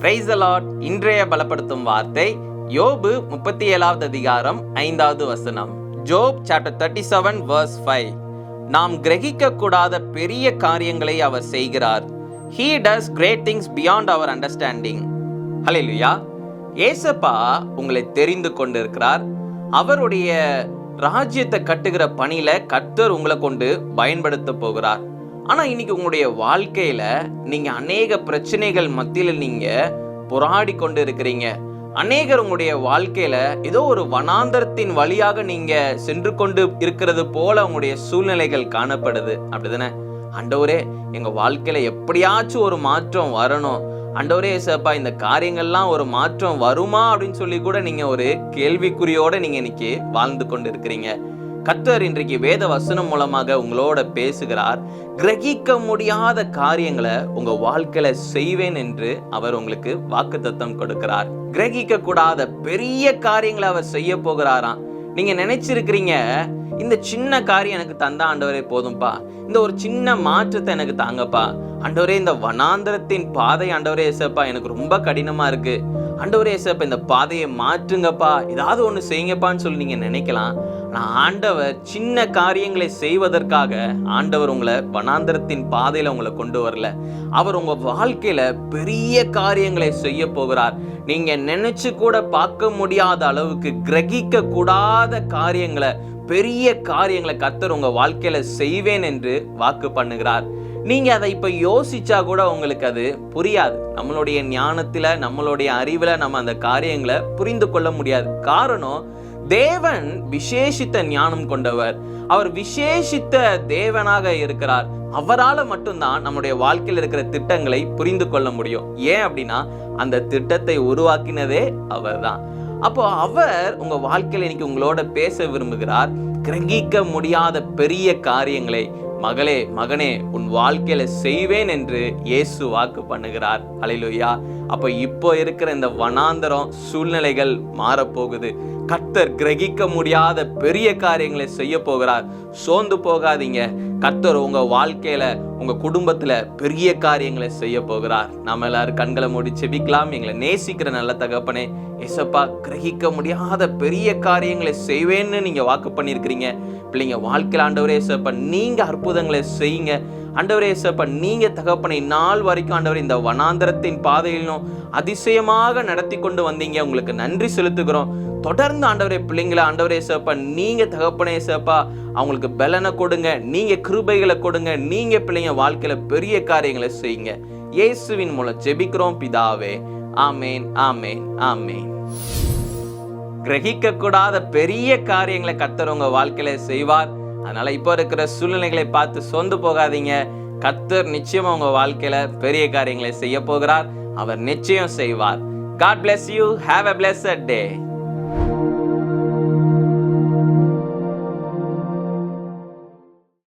Price இன்றைய பலப்படுத்தும் வார்த்தை யோபு முப்பத்தி ஏழாவது அதிகாரம் ஐந்தாவது வசனம். Job chapter thirty seven verse five நாம் கிரகிக்க கூடாத பெரிய காரியங்களை அவர் செய்கிறார். He does great things beyond our understanding ஹalleluya ஏசப்பா உங்களை தெரிந்து கொண்டிருக்கிறார். அவருடைய ராஜ்யத்தை கட்டுகிற பணியில கர்த்தர் உங்களை கொண்டு பயன்படுத்த போகிறார். ஆனால் இன்னைக்கு உங்களுடைய வாழ்க்கையில் நீங்கள் அநேக பிரச்சனைகள் மத்தியில் நீங்கள் போராடி கொண்டு இருக்கிறீங்க அநேகர் உங்களுடைய வாழ்க்கையில ஏதோ ஒரு வனாந்தரத்தின் வழியாக நீங்க சென்று கொண்டு இருக்கிறது போல உங்களுடைய சூழ்நிலைகள் காணப்படுது. அப்படிதானே? அண்டவரே எங்க வாழ்க்கையில எப்படியாச்சும் ஒரு மாற்றம் வரணும். அண்டவரே சேப்பா இந்த காரியங்கள்லாம் ஒரு மாற்றம் வருமா அப்படின்னு சொல்லி கூட நீங்க ஒரு கேள்விக்குறியோட நீங்க இன்னைக்கு வாழ்ந்து கொண்டு இருக்கிறீங்க கத்தர் இன்றைக்கு வேத வசனம் மூலமாக உங்களோட பேசுகிறார். கிரகிக்க முடியாத காரியங்களை உங்க வாழ்க்கையில செய்வேன் என்று அவர் உங்களுக்கு வாக்குத்தத்தம் கொடுக்கிறார். கிரகிக்க கூடாத பெரிய காரியங்களை அவர் செய்ய போகிறாராம். நீங்க நினைச்சிருக்கிறீங்க இந்த சின்ன காரியம் எனக்கு தந்தா ஆண்டவரே போதும்பா. இந்த ஒரு சின்ன மாற்றத்தை எனக்கு தாங்கப்பா. ஆண்டவரே இந்த வனாந்தரத்தின் பாதை ஆண்டவரே ஏசப்பா எனக்கு ரொம்ப கடினமா இருக்கு. ஆண்டவரே ஏசப்பா இந்த பாதையை மாற்றுங்கப்பா. ஏதாவது ஒன்று செய்யுங்கப்பான்னு சொல்லி நீங்க நினைக்கலாம். நான் ஆண்டவர் சின்ன காரியங்களை செய்வதற்காக ஆண்டவர் உங்களை வனாந்தரத்தின் பாதையில் உங்களை கொண்டு வரல. அவர் உங்க வாழ்க்கையில பெரிய காரியங்களை செய்ய போகிறார். நீங்க நினைச்சு கூட பார்க்க முடியாத அளவுக்கு கிரகிக்க கூடாத காரியங்களை பெரிய காரியங்களை கத்தர் உங்க வாழ்க்கையில செய்வேன் என்று வாக்கு பண்ணுகிறார். நீங்க அதை இப்ப யோசிச்சா கூட உங்களுக்கு அது புரியாது. நம்மளுடைய ஞானத்துல நம்மளுடைய அறிவுல நம்ம அந்த காரியங்களை புரிந்து கொள்ள முடியாது. காரணம் தேவன் விசேஷித்த ஞானம் கொண்டவர். அவர் விசேஷித்த தேவனாக இருக்கிறார். அவரால மட்டும்தான் நம்முடைய வாழ்க்கையில் இருக்கிற திட்டங்களை புரிந்து கொள்ள முடியும். ஏன் அப்படின்னா அந்த திட்டத்தை உருவாக்கினதே அவர்தான். அப்போ அவர் உங்க வாழ்க்கையில் இன்னைக்கு உங்களோட பேச விரும்புகிறார் கிரகிக்க முடியாத பெரிய காரியங்களை மகளே மகனே உன் வாழ்க்கையில செய்வேன் என்று இயேசு வாக்கு பண்ணுகிறார். அலையிலுயா அப்ப இப்போ இருக்கிற இந்த வனாந்தரம் சூழ்நிலைகள் மாறப்போகுது. கர்த்தர் கிரகிக்க முடியாத பெரிய காரியங்களை செய்ய போகிறார். சோர்ந்து போகாதீங்க. கர்த்தர் உங்க வாழ்க்கையில உங்க குடும்பத்துல பெரிய காரியங்களை செய்ய போகிறார். நம்ம எல்லாரும் கண்களை மூடி செபிக்கலாம். எங்களை நேசிக்கிற நல்ல தகப்பனே எசப்பா கிரகிக்க முடியாத பெரிய காரியங்களை செய்வேன்னு நீங்க வாக்கு பண்ணியிருக்கிறீங்க. பிள்ளைங்க வாழ்க்கையில் ஆண்டவரே எசப்பா நீங்க அற்புதங்களை செய்யுங்க. ஆண்டவரே ஏசப்பா நீங்க தகப்பனை நாள் வரைக்கும் ஆண்டவர் இந்த வனாந்தரத்தின் பாதையிலும் அதிசயமாக நடத்தி கொண்டு வந்தீங்க. உங்களுக்கு நன்றி செலுத்துகிறோம். தொடர்ந்து ஆண்டவரே பிள்ளைங்களை ஆண்டவரே சேப்பா நீங்க தகப்பனே சேப்பா அவங்களுக்கு பலனை கொடுங்க நீங்க கிருபைகளை கொடுங்க நீங்க பிள்ளைங்க வாழ்க்கையில பெரிய காரியங்களை செய்யுங்க. இயேசுவின் மூலம் ஜெபிக்கிறோம் பிதாவே. ஆமேன் ஆமேன் ஆமேன். கிரகிக்க கூடாத பெரிய காரியங்களை கத்தர் உங்க வாழ்க்கையில செய்வார். அதனால இப்போ இருக்கிற சூழ்நிலைகளை பார்த்து சொந்து போகாதீங்க. கத்தர் நிச்சயமா உங்க வாழ்க்கையில பெரிய காரியங்களை செய்ய போகிறார். அவர் நிச்சயம் செய்வார். God bless you have a bless day thank you